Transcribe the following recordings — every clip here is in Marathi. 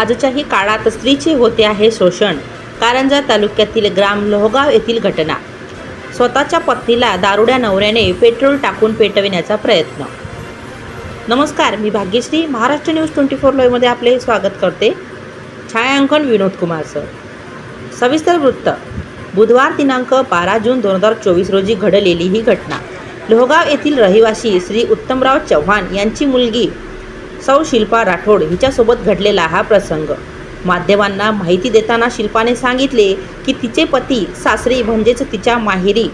आजच्याही काळात स्त्रीचे होते आहे शोषण. कारंजा तालुक्यातील ग्राम लोहगाव येथील घटना. स्वतःच्या पत्नीला दारुड्या नवऱ्याने पेट्रोल टाकून पेटविण्याचा प्रयत्न. नमस्कार मी Bhagyashree. Maharashtra news twenty four लाईव्हमध्ये आपले स्वागत करते. छायांकन विनोद कुमार सर. सविस्तर वृत्त. बुधवार दिनांक बारा जून दोन हजार चोवीस रोजी घडलेली ही घटना. लोहगाव येथील रहिवासी श्री उत्तमराव चव्हाण यांची मुलगी सौ शिल्पा राठोड हिच्यासोबत घडलेला हा प्रसंग. माध्यमांना माहिती देताना शिल्पाने सांगितले की तिचे पती सासरी म्हणजेच तिच्या माहेरी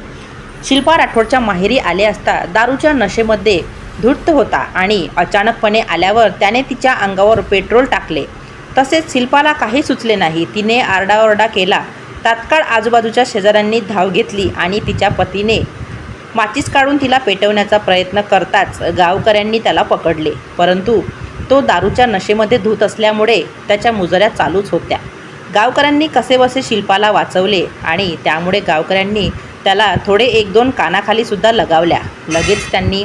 शिल्पा राठोडच्या माहेरी आले असता दारूच्या नशेमध्ये धूर्त होता आणि अचानकपणे आल्यावर त्याने तिच्या अंगावर पेट्रोल टाकले. तसेच शिल्पाला काही सुचले नाही. तिने आरडाओरडा केला. तात्काळ आजूबाजूच्या शेजाऱ्यांनी धाव घेतली आणि तिच्या पतीने माचीस काढून तिला पेटवण्याचा प्रयत्न करताच गावकऱ्यांनी त्याला पकडले. परंतु तो दारूच्या नशेमध्ये धूत असल्यामुळे त्याच्या मुजऱ्या चालूच होत्या. गावकऱ्यांनी कसेबसे शिल्पाला वाचवले आणि त्यामुळे गावकऱ्यांनी त्याला थोडे एक दोन कानाखालीसुद्धा लगावल्या. लगेच त्यांनी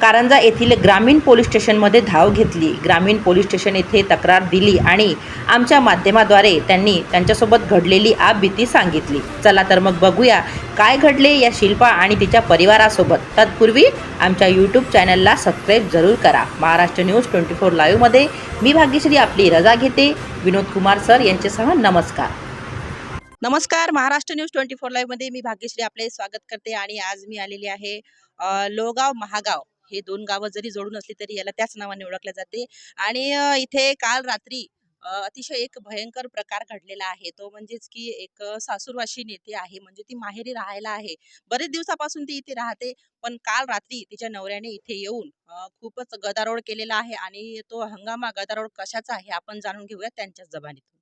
कारंजा येथील ग्रामीण पोलीस स्टेशनमध्ये धाव घेतली. ग्रामीण पोलीस स्टेशन येथे तक्रार दिली आणि आमच्या माध्यमाद्वारे त्यांनी त्यांच्यासोबत घडलेली भीती सांगितली. चला तर मग बघूया काय घडले या शिल्पा आणि तिच्या परिवारासोबत. तत्पूर्वी आमच्या यूट्यूब चॅनलला सबस्क्राईब जरूर करा. महाराष्ट्र न्यूज ट्वेंटी फोर लाईव्हमध्ये मी भाग्यश्री आपली रजा घेते. विनोद कुमार सर यांच्यासह नमस्कार. नमस्कार. महाराष्ट्र न्यूज ट्वेंटी फोर लाईव्हमध्ये मी भाग्यश्री आपले स्वागत करते आणि आज मी आलेली आहे लोगाव महागाव. हे दोन गावं जरी जोडून असली तरी याला त्याच नावाने ओळखले जाते. आणि इथे काल रात्री अतिशय एक भयंकर प्रकार घडलेला आहे. तो म्हणजेच की एक सासूरवाशी नेते आहे. म्हणजे ती माहेरी राहायला आहे. बरेच दिवसापासून ती इथे राहते. पण काल रात्री तिच्या नवऱ्याने इथे येऊन खूपच गदारोळ केलेला आहे. आणि तो हंगामा गदारोळ कशाचा आहे आपण जाणून घेऊया त्यांच्याच जबानीतून.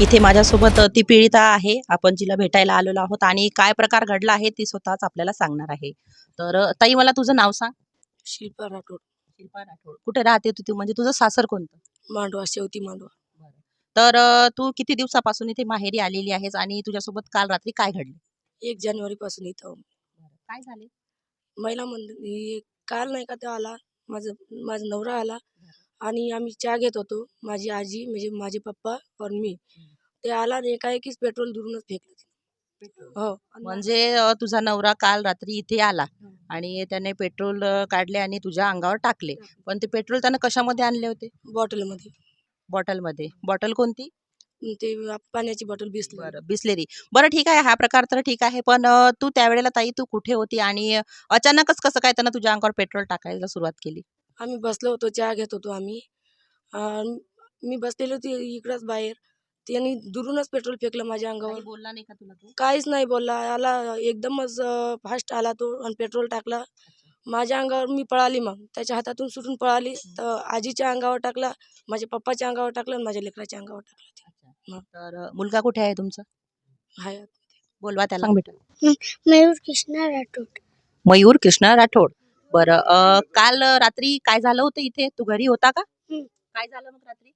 इथे माझ्यासोबत ती पीडिता आहे. आपण जिला भेटायला आलेलो आहोत आणि काय प्रकार घडला आहे ती स्वतःच आपल्याला सांगणार आहे. तर ताई मला तुझं नाव सांग. शिल्पा राठोड. शिल्पा राठोड. कुठे राहते तू? तू म्हणजे तुझं सासर कोणतं? मांडवा शेवती मांडवा. तर तू किती दिवसापासून इथे माहेरी आलेली आहेस आणि तुझ्यासोबत काल रात्री काय घडले? एक जानेवारी पासून इथं काय झाले? महिला मंदिर काल नाही का ते आला. माझं माझा नवरा आला. आणि आम्ही चहा घेत होतो. माझी आजी म्हणजे माझे पप्पा और मी. ते आला आणि एकाएकीच पेट्रोल दुरूनच फेकलं तिने. हो. आणि म्हणजे अ, तुझा नवरा काल रात्री इथे आला आणि त्याने पेट्रोल अ, काढले आणि तुझ्या अंगावर टाकले. पण ते पेट्रोल त्यानं कशामध्ये आणले होते? बॉटलमध्ये. बॉटलमध्ये. बॉटल कोणती? ते पाण्याची बॉटल बिसली बरं बिस्लेरी. बरं ठीक आहे. हा प्रकार तर ठीक आहे. पण अ, तू त्यावेळेला ताई तू कुठे होती? आणि अ, अचानकच कसं काय त्यानं तुझ्या अंगावर पेट्रोल टाकायला सुरुवात केली? आम्ही बसलो होतो चहा घेत होतो आम्ही. मी बसलेली होती इकडंच बाहेर. त्यांनी दुरूनच पेट्रोल फेकलं माझ्या अंगावर. बोलला नाही का तुला तू? काहीच नाही बोलला. आला एकदमच फास्ट आला तो आणि पेट्रोल टाकला. माझ्या अंगावर मी पळाली मग. त्याच्या हातातून सुटून पळाली. तर आजीच्या अंगावर टाकला माझ्या पप्पाच्या अंगावर टाकलं आणि माझ्या लेकराच्या अंगावर टाकलं. तर मुलगा कुठे आहे तुमचा? हाय बोलवा त्याला. मयूर कृष्णा राठोड. मयूर कृष्णा राठोड. बरं काल रात्री काय झालं होतं इथे? तू घरी होता का. काय झालं मग रात्री?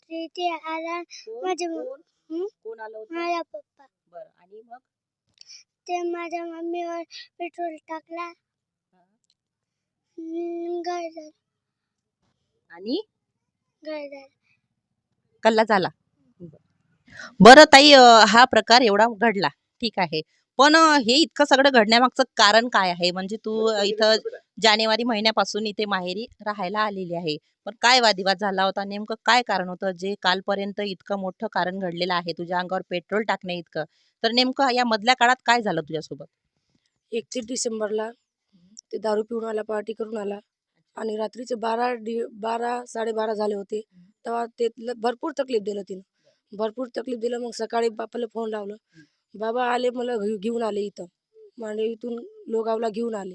ते ते आला हं? कोण? आलं होतं? माझा पप्पा. बरं आणि मग? ते माझ्या मम्मीवर पेट्रोल टाकला. हम्म, घर झालं. आणि? घर झालं. कल्ला झाला. बरं ताई अ, हा प्रकार एवढा घडला. ठीक आहे. पण हे इतकं सगळं घडण्यामागचं कारण काय आहे? म्हणजे तू इथं जानेवारी महिन्यापासून इथे माहेरी राहायला आलेली आहे. पण काय वादिवाद झाला होता? नेमकं काय कारण होतं? जे कालपर्यंत इतकं मोठं कारण घडलेलं आहे तुझ्या अंगावर पेट्रोल टाकणे इतकं तर नेमकं या मधल्या काळात काय झालं तुझ्यासोबत? एकतीस डिसेंबरला ते दारू पिऊन आला पार्टी करून आला आणि रात्रीचे बारा डि बारा साडेबारा झाले होते. तेव्हा ते भरपूर तकलीफ दिलं तिनं. भरपूर तकलीफ दिलं मग सकाळी बापाला फोन लावलं. बाबा आले मला घेऊ- घेऊन आले इथं. म्हणजे इथून लोगावला घेऊन आले.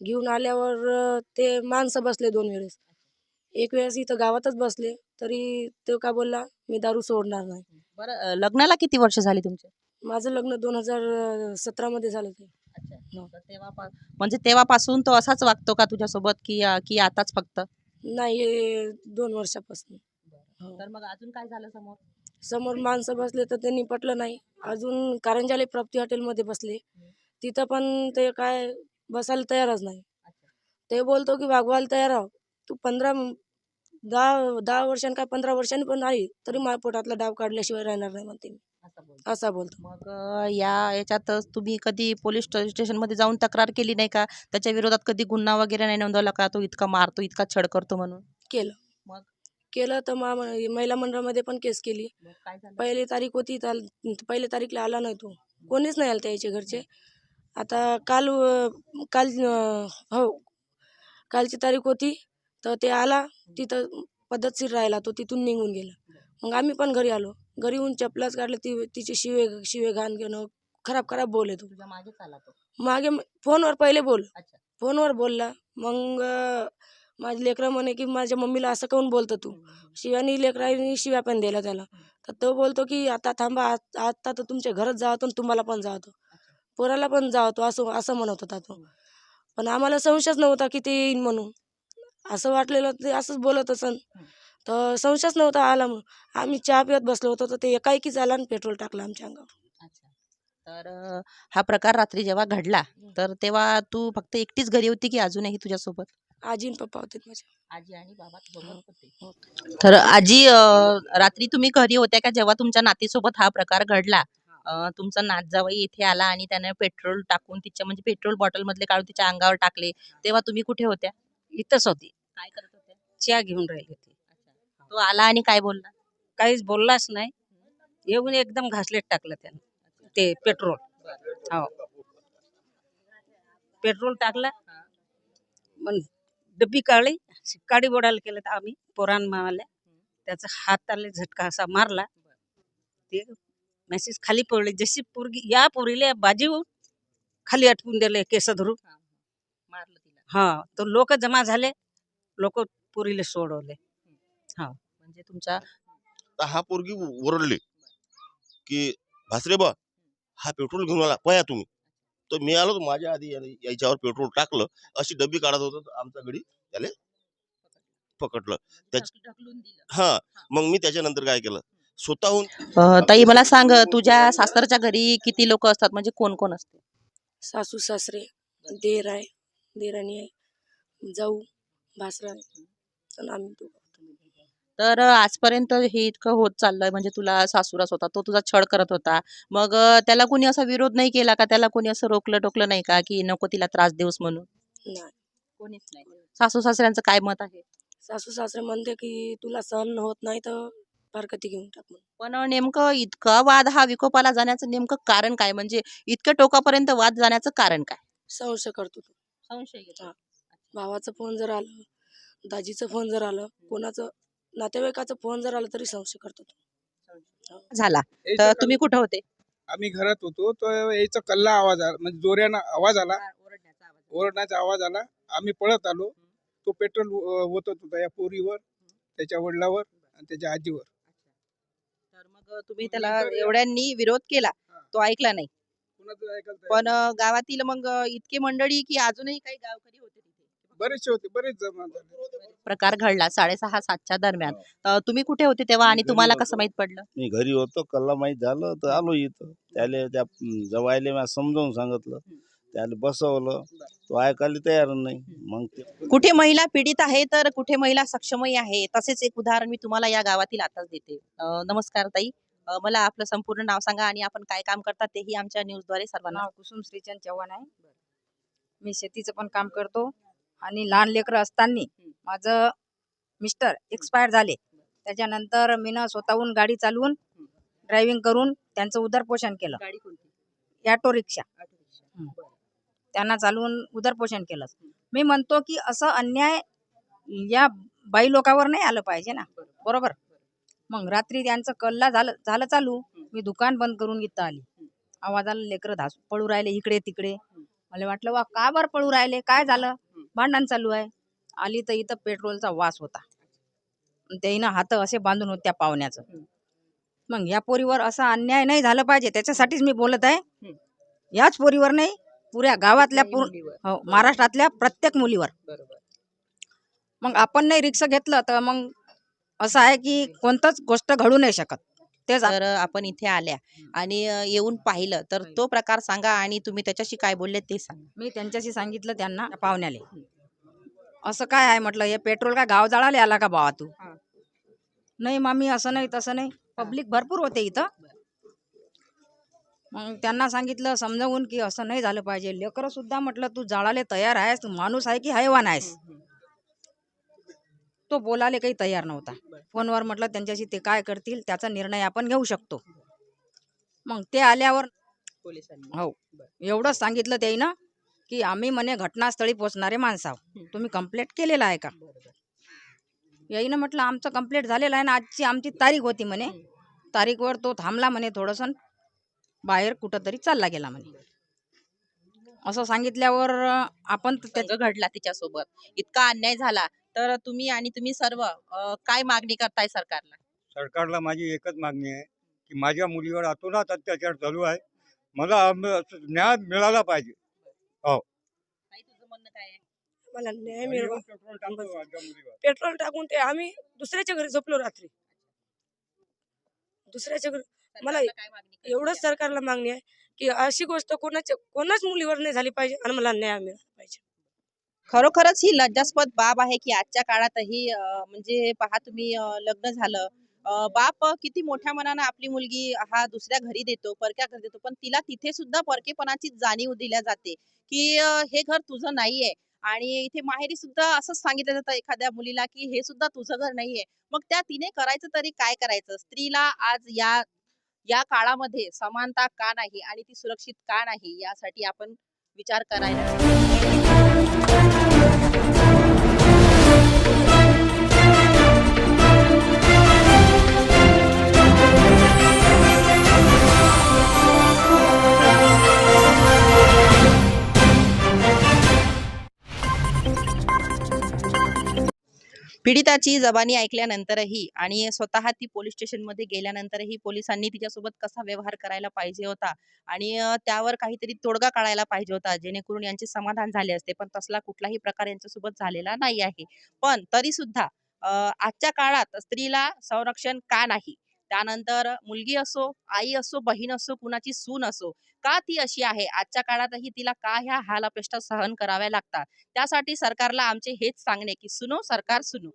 घेऊन आल्यावर अं, ते माणसं बसले दोन वेळेस. एक वेळेस इथं गावातच बसले तरी तो का बोलला मी दारू सोडणार नाही. बरं अ, लग्नाला किती वर्ष झाली तुमच्या माझं लग्न दोन हजार सतरामध्ये झालं ते. तर तेव्हा म्हणजे तेव्हापासून तो असाच वागतो का तुझ्यासोबत की अ, की आताच फक्त? नाही हे दोन वर्षापासून. हो. तर मग अजून काय झालं समोर? समोर माणसं बसले तर त्यांनी पटलं नाही. अजून कारंजाले प्राप्ती हॉटेलमध्ये बसले. तिथं पण ते काय बसायला तयारच नाही. ते बोलतो की वागवायला तयार आहो तू पंधरा दहा दहा वर्षांनी काय पंधरा वर्षांनी पण नाही तरी माझ्या पोटातला डाव काढल्याशिवाय राहणार नाही म्हणते मी. असा बोलतो. मग या याच्यातच तुम्ही कधी पोलीस स्टेशनमध्ये जाऊन तक्रार केली नाही का? त्याच्या विरोधात कधी गुन्हा वगैरे नाही नोंदवला का? तो इतका मारतो इतका छळ करतो म्हणून? केलं. मग? केलं तर मा महिला मंडळामध्ये पण केस केली. पहिली तारीख होती तर पहिल्या तारीखला आला नाही तो. कोणीच नाही आलं त्याच्या घरचे. आता काल काल हो कालची तारीख होती तर ते आला. तिथं पद्धतशीर राहिला तो तिथून निघून गेला. मग आम्ही पण घरी आलो. घरी येऊन चपलाच काढले ती तिचे शिवे शिवे घाण घेणं खराब खराब बोले तो. तुझ्या मागेच आला तो. मागे फोनवर पहिले बोल. फोनवर बोलला. मग माझे लेकरं म्हणे की माझ्या मम्मीला असं काऊन बोलतो तू? शिवानी लेकरांनी शिव्या पण दिल्या त्याला. तर तो बोलतो की आता थांबा आत- तर तुमच्या घरात जावतो आणि तुम्हाला पण जावतो. पोराला पण जावतो असं असं म्हणत होता तो. पण आम्हाला संशयच नव्हता की ते येईन म्हणून. असं वाटलेलं ते असंच बोलत असन. तर संशयच नव्हता आला म्हणून. आम्ही चहा पित बसलो होतो तर ते एकाएकीच आला आणि पेट्रोल टाकलं आमच्या अंगावर. अच्छा. तर हा प्रकार रात्री जेव्हा घडला तर तेव्हा तू फक्त एकटीच घरी होती की अजूनही तुझ्यासोबत? आजी आणि पप्पा होते माझे. आजी आणि बाबा हो. होते. तर आजी अ, रात्री तुम्ही घरी होत्या का? जेव्हा तुमच्या नातीसोबत हा प्रकार घडला अ, तुमचा नात जावई इथे आला आणि त्याने पेट्रोल टाकून तिच्या म्हणजे पेट्रोल बॉटल मधले काढून तिच्या अंगावर टाकले तेव्हा तुम्ही कुठे होत्या? इथंच होती. काय करत होत्या? चहा घेऊन राहिली होती. तो आला आणि काय बोलला? काहीच बोललाच नाही. येऊन एकदम घासलेट टाकलं त्यानं. ते पेट्रोल. हो. पेट्रोल टाकलं. मग डब्बी काढली काडी बोडायला केलं तर आम्ही पोरान मावाल्या त्याचा हाताला झटका असा मारला. ते मेसेज खाली पडले. जशी पोरगी या पोरीला बाजू खाली अटकून दिले केस धरून. मारलं तिला. हा तर लोक जमा झाले. लोक पोरीला सोडवले. म्हणजे तुमच्या तर हा पोरगी ओरडली की भासरे बा हा पेट्रोल घेऊन आला. पया तुम्ही. तर मी आलो माझ्या आधी याने याच्यावर पेट्रोल टाकलं अशी डब्बी काढत होतं आमच्या घडी त्याला पकडलं. त्याच- ढकलून दिलं. हा मग मी त्याच्यानंतर काय केलं? स्वतःहून ताई मला सांग तुझ्या सासरच्या घरी किती लोक असतात? म्हणजे कोण कोण असते? सासू सासरे देर आहे देराणी आहे जाऊ भासरा आहे आणि आम्ही. तर आजपर्यंत हे इतकं होत चाललंय. म्हणजे तुला सासूरास होता तो तुझा छळ करत होता. मग त्याला कोणी असा विरोध नाही केला का? त्याला कोणी असं रोकलं टोकलं नाही का की नको तिला त्रास देऊस म्हणून? नाही. कोणीच नाही. सासू सासऱ्यांचं काय मत आहे? सासू सासरे म्हणते की तुला सहन होत नाही तर फारकती घेऊन टाक पण नेमकं इतका वाद हा विकोपाला जाण्याचं नेमकं कारण काय? म्हणजे इतक्या टोकापर्यंत वाद जाण्याचं कारण काय? संशय करतो तो. संशय हा. भावाचा फोन जर आलं दाजीचं फोन जर आलं कोणाचं नातेवाईकाचा फोन जर आला तरी संशय करतो तो. झाला. तर यायचा तुम्ही कुठं होते? कल- आम्ही घरात होतो. तो यायचा कल्ला आवाज आला. म्हणजे जोऱ्यानं आवाज आला. ओरडण्याचा आवाज आला. आम्ही पळत आलो. तो पेट्रोल ओतत होता या पोरीवर त्याच्या वडिलावर आणि त्याच्या आजीवर. तर मग तुम्ही त्याला नंतर एवढ्यांनी विरोध केला. हा. तो ऐकला नाही. कुणाचं ऐकायला तयार पण. अ, गावातील मग अ, इतके मंडळी की अजूनही काही गावकरी होते. बरेचसे होते बरेच जमा झाले. प्रकार घडला साडेसहा सातच्या दरम्यान. अ, तुम्ही कुठे होते तेव्हा आणि घरी तुम्हाला होतो. कसं माहीत पडलं? मी घरी होतो कल्ला माहीत झालं तर आलो इथं. त्याले त्या जवायले मी समजावून सांगितलं. त्याला बसवलं. तो ऐकायला तयार नाही. मग ते कुठे महिला पीडित आहे तर कुठे महिला सक्षमही आहे? तसेच एक उदाहरण मी तुम्हाला या गावातील आताच देते. अ, नमस्कार ताई. अ, मला आपलं संपूर्ण नाव सांगा आणि आपण काय काम करतात तेही आमच्या न्यूजद्वारे सर्वांना नाव कुसुम श्रीचंद चव्हाण आहे. मी शेतीचं पण काम करतो. आणि लहान लेकरं असताना माझं मिस्टर एक्सपायर झाले. त्याच्यानंतर मी ना स्वतःहून गाडी चालवून ड्रायव्हिंग करून त्यांचं उदरपोषण केलं. गाडी कोणती? Auto rickshaw. त्यांना चालवून उदरपोषण केलं. मी म्हणतो की असं अन्याय या बाई लोकांवर नाही आलं पाहिजे ना. बरोबर. मग रात्री त्यांचं कल्ला झालं झालं चालू. मी दुकान बंद करून इथं आली. आवाजाला लेकरं धास पळू राहिले इकडे तिकडे. मला वाटलं वा का बरं पळू राहिले? काय झालं? भांडण चालू आहे. आली तर इथं पेट्रोलचा वास होता. त्याईनं हात असे बांधून होते त्या पाहुण्याचं. मग या पोरीवर असा अन्याय नाही झाला पाहिजे. त्याच्यासाठीच मी बोलत आहे. याच पोरीवर नाही पुऱ्या गावातल्या पूर्ण हो महाराष्ट्रातल्या प्रत्येक मुलीवर. मग आपण नाही रिक्षा घेतलं तर मग असं आहे की कोणतंच गोष्ट घडू नाही शकत. तेच तर आपण इथे आल्या आणि येऊन पाहिलं. तर तो प्रकार सांगा आणि तुम्ही त्याच्याशी काय बोलले ते सांगा. मी त्यांच्याशी सांगितलं त्यांना त्या पाहुण्याले. असं काय आहे म्हटलं हे पेट्रोल काय गाव जाळाले आला का बाबा तू. नाही मामी असं नाही तसं नाही. पब्लिक भरपूर होते इथं. मग त्यांना सांगितलं समजावून की असं नाही झालं पाहिजे. लेकरं सुद्धा म्हटलं तू जाळाले तयार आहेस तू माणूस आहे की हैवान आहेस? तो बोलायला काही तयार नव्हता. फोनवर म्हटलं त्यांच्याशी ते काय करतील त्याचा निर्णय आपण घेऊ शकतो. मग ते आल्यावर पोलिसांनी. हो. एवढंच सांगितलं त्याईनं की आम्ही म्हणे घटनास्थळी पोचणारे माणसं आहोत. तुम्ही कंप्लेंट केलेलं आहे का? याईनं म्हटलं आमचं कंप्लेंट झालेलं आहे ना आजची आमची तारीख होती म्हणे. तारीखवर तो थांबला म्हणे थोडंसं. बाहेर कुठंतरी चालला गेला म्हणे. असं सांगितल्यावर आपण घडला तिच्यासोबत. इतका अन्याय झाला. तर तुम्ही आणि तुम्ही सर्व अं, काय मागणी करताय सरकारला? सरकारला माझी एकच मागणी आहे की माझ्या मुलीवर अतोनात अत्याचार चालू आहे. मला आम- न्याय मिळाला पाहिजे. ताई, तुझं म्हणणं काय आहे? मला न्याय मिळवा पेट्रोल टाकतो माझ्या मुलीवर. पेट्रोल टाकून ते आम्ही दुसऱ्याच्या घरी झोपलो रात्री. दुसऱ्याच्या घरी मला सरकारला काय मागणी करायची एवढंच? सरकारला मागणी आहे की अशी गोष्ट कोणाच्या कोणाच मुलीवर नाही झाली पाहिजे आणि मला न्याय मिळाला पाहिजे. खरोखरच ही लज्जास्पद बाब आहे की आजच्या काळातही म्हणजे पहा तुम्ही लग्न झालं बाप किती मोठ्या मनानं आपली मुलगी हा दुसऱ्या घरी देतो परक्या घरी देतो पण तिला तिथे सुद्धा परकेपणाची जाणीव दिल्या जाते की हे घर तुझं नाहीये. आणि इथे माहेरी सुद्धा असंच सांगितलं जातं एखाद्या मुलीला की हे सुद्धा तुझं घर नाहीये. मग त्या तिने करायचं तरी काय करायचं? स्त्रीला आज या या काळामध्ये समानता का नाही आणि ती सुरक्षित का नाही यासाठी आपण विचार करायला. पीडिताची जबानी ऐकल्यानंतरही आणि स्वतः ती पोलीस स्टेशनमध्ये गेल्यानंतरही पोलिसांनी तिच्यासोबत कसा व्यवहार करायला पाहिजे होता आणि त्यावर काहीतरी तोडगा काढायला पाहिजे होता जेणेकरून यांचे समाधान झाले असते. पण तसला कुठलाही प्रकार यांच्यासोबत झालेला नाही आहे. पण तरी सुद्धा आजच्या काळात स्त्रीला संरक्षण का नाही? त्यानंतर मुलगी असो आई असो बहीण असो कुणाची सून असो का ती अशी आहे? आजच्या काळातही तिला का ह्या हाल अपेष्टा सहन कराव्या लागतात? त्यासाठी सरकारला आमचे हेच सांगणे की सुनो सरकार सुनो.